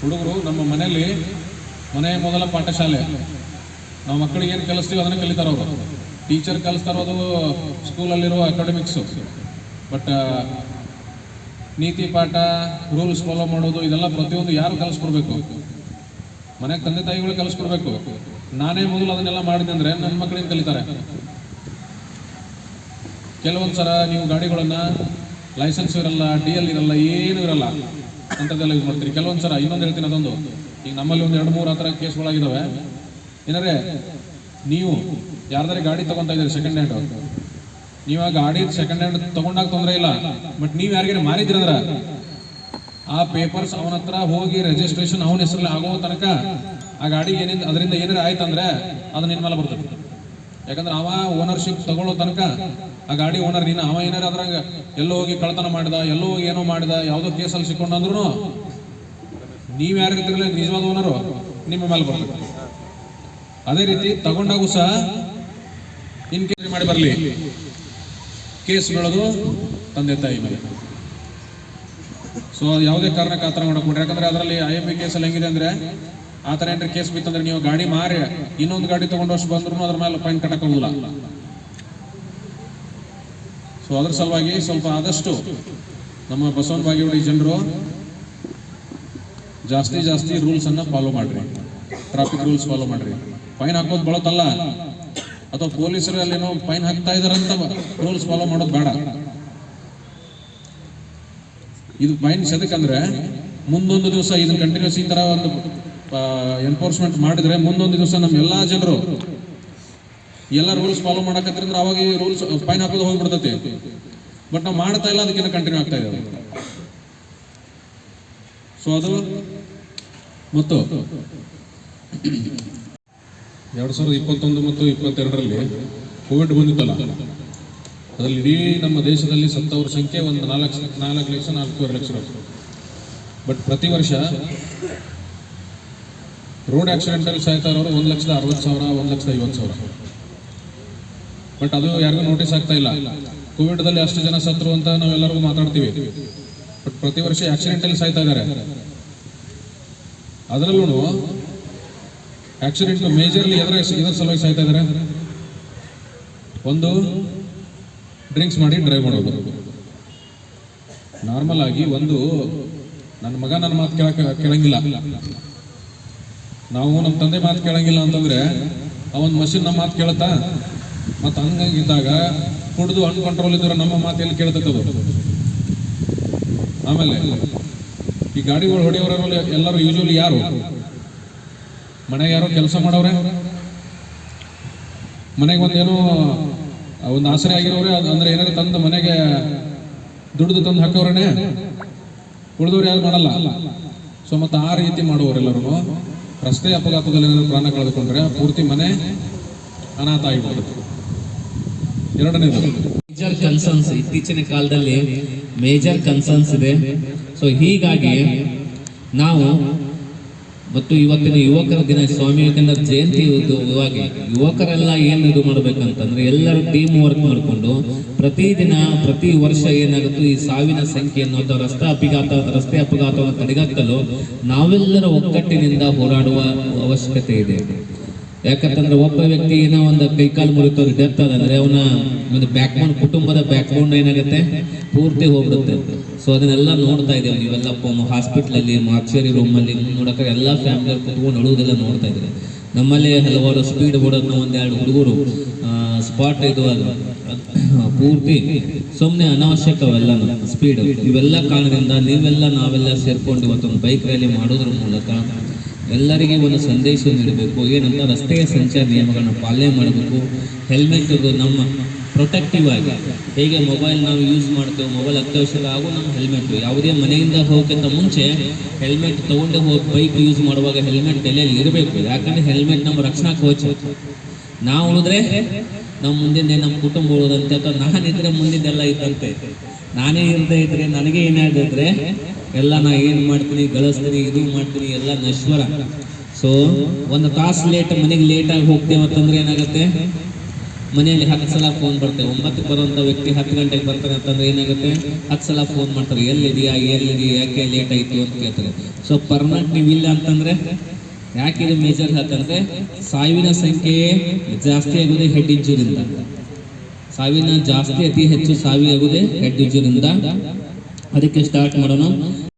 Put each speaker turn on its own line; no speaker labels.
ಹುಡುಗರು ನಮ್ಮ ಮನೆಯಲ್ಲಿ ಮನೆ ಮೊದಲ ಪಾಠಶಾಲೆ. ನಾವು ಮಕ್ಕಳಿಗೆ ಏನು ಕಲಿಸ್ತೀವಿ ಅದನ್ನು ಕಲಿತಾರ ಅವರು. ಟೀಚರ್ ಕಲಿಸ್ತಾ ಇರೋದು ಸ್ಕೂಲಲ್ಲಿರುವ ಅಕಾಡೆಮಿಕ್ಸು ಬಟ್ ನೀತಿ ಪಾಠ ರೂಲ್ಸ್ ಫಾಲೋ ಮಾಡೋದು, ಇದೆಲ್ಲ ಪ್ರತಿಯೊಂದು ಯಾರು ಕಲಿಸ್ಕೊಡ್ಬೇಕು? ಮನೆಗೆ ತಂದೆ ತಾಯಿಗಳು ಕಲಿಸ್ಕೊಡ್ಬೇಕು. ನಾನೇ ಮೊದಲು ಅದನ್ನೆಲ್ಲ ಮಾಡಿದೆ ಅಂದರೆ ನನ್ನ ಮಕ್ಕಳಿಗೆ ಕಲಿತಾರೆ? ಕೆಲವೊಂದು ಸಲ ನೀವು ಗಾಡಿಗಳನ್ನ ಲೈಸೆನ್ಸ್ ಇರಲ್ಲ ಡಿ ಎಲ್ ಇರಲ್ಲ, ಏನು ಇರಲ್ಲ. ಅಂಥದ್ದೆಲ್ಲ ಯೂಸ್ ಮಾಡ್ತೀರಿ. ಕೆಲವೊಂದು ಸಲ ಇನ್ನೊಂದು ಹೇಳ್ತೀನಿ ಅದೊಂದು. ಈಗ ನಮ್ಮಲ್ಲಿ ಒಂದು ಎರಡು, ಮೂರು ಆ ಥರ ಕೇಸ್ಗಳಾಗಿದ್ದಾವೆ ಏನಾರೆ, ನೀವು ಯಾರ್ದಾರೆ ಗಾಡಿ ತಗೊಂತ ಇದ್ದೀರಿ ಸೆಕೆಂಡ್ ಹ್ಯಾಂಡ್ ನೀವು ಆ ಗಾಡಿ ಸೆಕೆಂಡ್ ಹ್ಯಾಂಡ್ ತಗೊಂಡಾಗ ತೊಂದರೆ ಇಲ್ಲ. ಬಟ್ ನೀವು ಯಾರಿಗೇನು ಮಾರಿದ್ರಂದ್ರ ಆ ಪೇಪರ್ಸ್ ಅವನ ಹತ್ರ ಹೋಗಿ ರಿಜಿಸ್ಟ್ರೇಷನ್ ಅವನ ಹೆಸರಲ್ಲಿ ಆಗೋ ತನಕ ಆ ಗಾಡಿ ಏನಿಂದ, ಅದರಿಂದ ಏನಾರ ಆಯ್ತಂದ್ರೆ ಅದು ನಿನ್ನ ಮೇಲೆ ಬರ್ತದೆ. ಯಾಕಂದ್ರೆ ಅವ ಓನರ್ಶಿಪ್ ತಗೊಳ್ಳೋ ತನಕ ಆ ಗಾಡಿ ಓನರ್ ನೀನು ಅವ ಏನಾರ ಅದ್ರಾಗ ಎಲ್ಲೋ ಹೋಗಿ ಕಳ್ತನ ಮಾಡಿದ, ಎಲ್ಲೋ ಹೋಗಿ ಏನೋ ಮಾಡಿದ, ಯಾವುದೋ ಕೇಸಲ್ಲಿ ಸಿಕ್ಕೊಂಡಂದ್ರು ನೀವು ಯಾರು ಇರ್ತಿರಲಿಲ್ಲ ನಿಜವಾದ ಓನರು ನಿಮ್ಮ ಮೇಲೆ ಬರ್ತದೆ. ಅದೇ ರೀತಿ ತಗೊಂಡಾಗೂ ಸಹ ಇನ್ ಕೇಸ್ ಮಾಡಿ ಬರಲಿ. ಕೇಸ್ ಬೆಳೆದು ತಂದೆ ತಾಯಿ ಮೇಲೆ. ಸೊ ಯಾವುದೇ ಕಾರಣಕ್ಕೆ ಆತರ ಥರ ಯಾಕಂದ್ರೆ ಅದರಲ್ಲಿ ಐ ಎಂ ಬಿ ಕೇಸಲ್ಲಿ ಹೆಂಗಿದೆ ಅಂದ್ರೆ ಆ ಥರ ಏನ್ರಿ ಕೇಸ್ ಬಿತ್ತಂದ್ರೆ ನೀವು ಗಾಡಿ ಮಾರಿ, ಇನ್ನೊಂದು ಗಾಡಿ ತಗೊಂಡು ವರ್ಷ ಬಂದ್ರು ಅದ್ರ ಮೇಲೆ ಫೈನ್ ಕಟ್ಟಕ್ಕಾಗಲ್ಲ ಸೊ ಅದ್ರ ಸಲುವಾಗಿ ಸ್ವಲ್ಪ ಆದಷ್ಟು ನಮ್ಮ ಬಸವನ ಬಾಗೇವಾಡಿ ಜನರು ಜಾಸ್ತಿ ಜಾಸ್ತಿ ರೂಲ್ಸ್ ಅನ್ನ ಫಾಲೋ ಮಾಡ್ರಿ. ಟ್ರಾಫಿಕ್ ರೂಲ್ಸ್ ಫಾಲೋ ಮಾಡ್ರಿ. ಫೈನ್ ಹಾಕೋದು ಬಳತಲ್ಲ. ಅಥವಾ ಪೊಲೀಸರು ಅಲ್ಲೇನೋ ಫೈನ್ ಹಾಕ್ತಾ ಇದಾರಂತ ರೂಲ್ಸ್ ಫಾಲೋ ಮಾಡೋದು ಬೇಡ. ಇದು ಫೈನ್ ಸದಕ್ಕಂದ್ರೆ ಮುಂದೊಂದು ದಿವಸ ಇದನ್ನ ಕಂಟಿನ್ಯೂಸ್ ಈ ತರ ಒಂದು ಎನ್ಫೋರ್ಸ್ಮೆಂಟ್ ಮಾಡಿದ್ರೆ ಮುಂದೊಂದು ದಿವಸ ನಮ್ಮ ಎಲ್ಲ ಜನರು ಎಲ್ಲ ರೂಲ್ಸ್ ಫಾಲೋ ಮಾಡಕತ್ತಿರಂದ್ರೆ ಅವಾಗ ಈ ರೂಲ್ಸ್ ಫೈನ್ ಹಾಕೋದು ಹೋಗ್ಬಿಡ್ತೈತಿ. ಬಟ್ ನಾವು ಮಾಡ್ತಾ ಇಲ್ಲ, ಅದಕ್ಕಿಂತ ಕಂಟಿನ್ಯೂ ಆಗ್ತಾ ಇದೆ ಸೊ ಅದು ಮತ್ತು ಎರಡು ಸಾವಿರದ ಇಪ್ಪತ್ತೊಂದು ಮತ್ತು ಇಪ್ಪತ್ತೆರಡರಲ್ಲಿ ಕೋವಿಡ್ ಬಂದಿತ್ತಲ್ಲ? ಅದರಲ್ಲಿ ಇಡೀ ನಮ್ಮ ದೇಶದಲ್ಲಿ ಸತ್ತವರ ಸಂಖ್ಯೆ ಒಂದು ನಾಲ್ಕು ನಾಲ್ಕು ಲಕ್ಷ, ನಾಲ್ಕೂವರೆ ಲಕ್ಷ ಬಟ್ ಪ್ರತಿ ವರ್ಷ ರೋಡ್ ಆಕ್ಸಿಡೆಂಟಲ್ಲಿ ಸಾಯ್ತಾ ಇರೋರು ಒಂದು ಲಕ್ಷದ ಅರವತ್ತು ಸಾವಿರ, ಒಂದು ಲಕ್ಷದ ಐವತ್ತು ಸಾವಿರ. ಬಟ್ ಅದು ಯಾರಿಗೂ ನೋಟಿಸ್ ಆಗ್ತಾ ಇಲ್ಲ. ಕೋವಿಡ್ದಲ್ಲಿ ಅಷ್ಟು ಜನ ಸತ್ರು ಅಂತ ನಾವೆಲ್ಲರಿಗೂ ಮಾತಾಡ್ತೀವಿ. ಬಟ್ ಪ್ರತಿ ವರ್ಷ ಆಕ್ಸಿಡೆಂಟಲ್ಲಿ ಸಾಯ್ತಾ ಇದ್ದಾರೆ. ಅದರಲ್ಲೂ ಆಕ್ಸಿಡೆಂಟ್ ಮೇಜರ್ಲಿ ಎದುರ ಇದರ ಸಲುವಾಗಿ ಸಾಯ್ತಾ ಇದ್ದಾರೆ. ಒಂದು ಡ್ರಿಂಕ್ಸ್ ಮಾಡಿ ಡ್ರೈವ್ ಮಾಡೋದು. ನಾರ್ಮಲ್ ಆಗಿ ಒಂದು, ನನ್ನ ಮಗ ನನ್ನ ಮಾತು ಕೇಳಕ್ಕೆ ಕೇಳಂಗಿಲ್ಲ. ನಾವು ನಮ್ಮ ತಂದೆ ಮಾತು ಕೇಳಂಗಿಲ್ಲ ಅಂತಂದ್ರೆ, ಅವನ್ ಮಷಿನ್ ನಮ್ಮ ಮಾತು ಕೇಳುತ್ತಾ? ಮತ್ತು ಹಂಗಿದ್ದಾಗ ಕುಡಿದು ಅನ್ಕಂಟ್ರೋಲ್ ಇದ್ರೆ ನಮ್ಮ ಮಾತು ಎಲ್ಲಿ ಕೇಳ್ತೈತದು? ಆಮೇಲೆ ಈ ಗಾಡಿಗಳು ಹೊಡೆಯೋರಲ್ಲಿ ಎಲ್ಲರೂ ಯೂಶುವಲಿ ಯಾರು? ಮನೆಗೆ ಯಾರೋ ಕೆಲಸ ಮಾಡೋರೆ? ಮನೆಗೆ ಒಂದೇನೋ, ಒಂದು ಆಸರೆ ಆಗಿರೋರೆ, ಅದು ಅಂದ್ರೆ ಏನಾದ್ರು ತಂದು ಮನೆಗೆ ದುಡ್ದು ತಂದು ಹಾಕೋರೇನೆ? ಉಳಿದವ್ರು ಯಾರು ಮಾಡಲ್ಲ. ಸೊ ಮತ್ತೆ ಆ ರೀತಿ ಮಾಡುವವರೆಲ್ಲರೂ. ರಸ್ತೆ ಅಪಘಾತದಲ್ಲಿ ಏನಾದರೂ ಪ್ರಾಣ ಕಳೆದುಕೊಂಡ್ರೆ ಪೂರ್ತಿ ಮನೆ ಅನಾಥ ಆಗಿಬಿಡುತ್ತೆ. ಎರಡನೇದು.
ಮೇಜರ್ ಕನ್ಸರ್ನ್ಸ್ ಇತ್ತೀಚಿನ ಕಾಲದಲ್ಲಿ ಮೇಜರ್ ಕನ್ಸರ್ನ್ಸ್ ಇದೆ. ಸೊ ಹೀಗಾಗಿ ನಾವು ಮತ್ತು ಇವತ್ತಿನ ಯುವಕರ ದಿನ ಸ್ವಾಮಿ ವಿವೇಕಾನಂದ ಜಯಂತಿ ಇವಾಗ ಯುವಕರೆಲ್ಲ ಏನು ಇದು ಮಾಡ್ಬೇಕಂತಂದ್ರೆ ಎಲ್ಲರೂ ಟೀಮ್ ವರ್ಕ್ ಮಾಡಿಕೊಂಡು ಪ್ರತಿದಿನ, ಪ್ರತಿ ವರ್ಷ ಏನಾಗುತ್ತೆ ಈ ಸಾವಿನ ಸಂಖ್ಯೆಯನ್ನು ಅಥವಾ ರಸ್ತೆ ಅಪಘಾತ, ರಸ್ತೆ ಅಪಘಾತವನ್ನು ತಡೆಗಟ್ಟಲು ನಾವೆಲ್ಲರ ಒಗ್ಗಟ್ಟಿನಿಂದ ಹೋರಾಡುವ ಅವಶ್ಯಕತೆ ಇದೆ. ಯಾಕಂತಂದ್ರೆ ಒಬ್ಬ ವ್ಯಕ್ತಿ ಏನೋ ಒಂದು ಕೈಕಾಲು ಮುರಿತು ಡೆತ್ ಅದಂದ್ರೆ ಅವನ ಒಂದು ಬ್ಯಾಕ್ ಬೋನ್ ಕುಟುಂಬದ ಬ್ಯಾಕ್ ಬೋನ್ ಏನಾಗುತ್ತೆ? ಪೂರ್ತಿ ಹೋಗ್ಬಿಡುತ್ತೆ. ಸೊ ಅದನ್ನೆಲ್ಲ ನೋಡ್ತಾ ಇದ್ದೇವೆ ನೀವೆಲ್ಲ ಹಾಸ್ಪಿಟ್ಲ್ ಅಲ್ಲಿ ಮಾರ್ಚರಿ ರೂಮ್ ಅಲ್ಲಿ ನೋಡಕ್ಕೆ ಎಲ್ಲ ಫ್ಯಾಮಿಲಿ ಕುತ್ಕೊಂಡು ಅಳುವುದೆಲ್ಲ ನೋಡ್ತಾ ಇದ್ದಾರೆ. ನಮ್ಮಲ್ಲಿ ಹಲವಾರು ಸ್ಪೀಡ್ ಬೋರ್ಡನ್ನು ಒಂದೆರಡು ಹುಡುಗರು ಸ್ಪಾಟ್ ಇದು ಅದು, ಪೂರ್ತಿ ಸುಮ್ಮನೆ ಅನಾವಶ್ಯಕವಲ್ಲ ಸ್ಪೀಡ್ ಇವೆಲ್ಲ ಕಾರಣದಿಂದ ನೀವೆಲ್ಲ ನಾವೆಲ್ಲ ಸೇರ್ಕೊಂಡು ಇವತ್ತೊಂದು ಬೈಕ್ ರ್ಯಾಲಿ ಮಾಡೋದ್ರ ಮೂಲಕ ಎಲ್ಲರಿಗೆ ಒಂದು ಸಂದೇಶ ನೀಡಬೇಕು. ಏನಂತ ರಸ್ತೆಯ ಸಂಚಾರ ನಿಯಮಗಳನ್ನು ಪಾಲನೆ ಮಾಡಬೇಕು. ಹೆಲ್ಮೆಟ್ ನಮ್ಮ ಪ್ರೊಟೆಕ್ಟಿವ್ ಆಗಿ. ಹೇಗೆ ಮೊಬೈಲ್ ನಾವು ಯೂಸ್ ಮಾಡ್ತೇವೆ ಮೊಬೈಲ್ ಅತ್ಯವಶ್ಯಕ ಹಾಗೂ ನಮ್ಮ ಹೆಲ್ಮೆಟ್ ಯಾವುದೇ ಮನೆಯಿಂದ ಹೋಗೋಕ್ಕಿಂತ ಮುಂಚೆ ಹೆಲ್ಮೆಟ್ ತಗೊಂಡು ಹೋಗಿ ಬೈಕ್ ಯೂಸ್ ಮಾಡುವಾಗ ಹೆಲ್ಮೆಟ್ ತಲೆಯಲ್ಲಿ ಇರಬೇಕು. ಯಾಕಂದ್ರೆ ಹೆಲ್ಮೆಟ್ ನಮ್ಮ ರಕ್ಷಣಾ ಕವಚ ನಾವು ಉಳಿದ್ರೆ ನಮ್ಮ ಮುಂದಿನ ನಮ್ಮ ಕುಟುಂಬ ಉಳಿದಂತೆ ಅಥವಾ ನಾನಿದ್ರೆ ಮುಂದಿದ್ದೆಲ್ಲ ಇದ್ದಂತೆ. ನಾನೇ ಇಲ್ಲದೆ ಇದ್ರೆ ನನಗೆ ಏನಾಗಿದ್ರೆ ಎಲ್ಲ ನಾ ಏನು ಮಾಡ್ತೀನಿ, ಗಳಿಸ್ತೀನಿ, ಇದು ಮಾಡ್ತೀನಿ, ಎಲ್ಲ ನಶ್ವರ. ಸೊ ಒಂದು ತಾಸು ಲೇಟ್ ಮನೆಗೆ ಲೇಟಾಗಿ ಹೋಗ್ತೇವೆ ಅಂತಂದ್ರೆ ಏನಾಗುತ್ತೆ? ಮನೆಯಲ್ಲಿ ಹತ್ತು ಸಲ ಫೋನ್ ಬರ್ತೇವೆ. ಒಂಬತ್ತು ಬರುವಂಥ ವ್ಯಕ್ತಿ ಹತ್ತು ಗಂಟೆಗೆ ಬರ್ತಾರೆ ಅಂತಂದ್ರೆ ಏನಾಗುತ್ತೆ? ಹತ್ತು ಸಲ ಫೋನ್ ಮಾಡ್ತಾರೆ. ಎಲ್ಲಿದೆಯಾ ಎಲ್ಲಿದೆಯಾ, ಯಾಕೆ ಲೇಟ್ ಆಯ್ತು ಅಂತ ಕೇಳ್ತಾರೆ. ಸೊ ಪರ್ಮನೆಂಟ್ ನೀವು ಇಲ್ಲ ಅಂತಂದ್ರೆ ಇದು ಮೇಜರ್ ಅಂತಂದ್ರೆ ಸಾವಿನ ಸಂಖ್ಯೆ ಜಾಸ್ತಿ ಆಗುದೇ ಹೆಡ್ ಇಂಜುರಿಂದ ಸಾವಿನ ಜಾಸ್ತಿ ಅತಿ ಹೆಚ್ಚು ಸಾವಿಯಾಗುವುದೇ ಹೆಡ್ ಇಂಜುರಿಂದ ಅದಕ್ಕೆ ಸ್ಟಾರ್ಟ್ ಮಾಡೋಣ.